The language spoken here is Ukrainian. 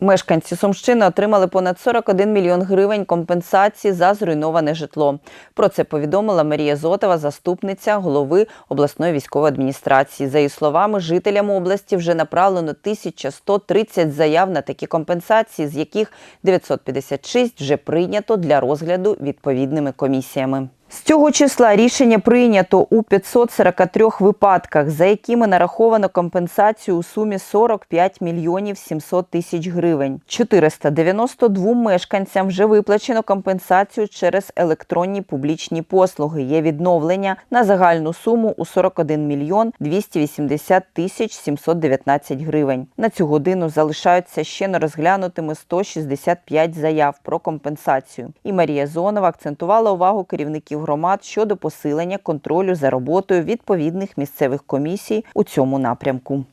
Мешканці Сумщини отримали понад 41 мільйон гривень компенсації за зруйноване житло. Про це повідомила Марія Зотова, заступниця голови обласної військової адміністрації. За її словами, жителям області вже направлено 1130 заяв на такі компенсації, з яких 956 вже прийнято для розгляду відповідними комісіями. З цього числа рішення прийнято у 543 випадках, за якими нараховано компенсацію у сумі 45 мільйонів 700 тисяч гривень. 492 мешканцям вже виплачено компенсацію через електронні публічні послуги. Є відновлення на загальну суму у 41 мільйон 280 тисяч 719 гривень. На цю годину залишаються ще нерозглянутими 165 заяв про компенсацію. І Марія Зонова акцентувала увагу керівників громад щодо посилення контролю за роботою відповідних місцевих комісій у цьому напрямку.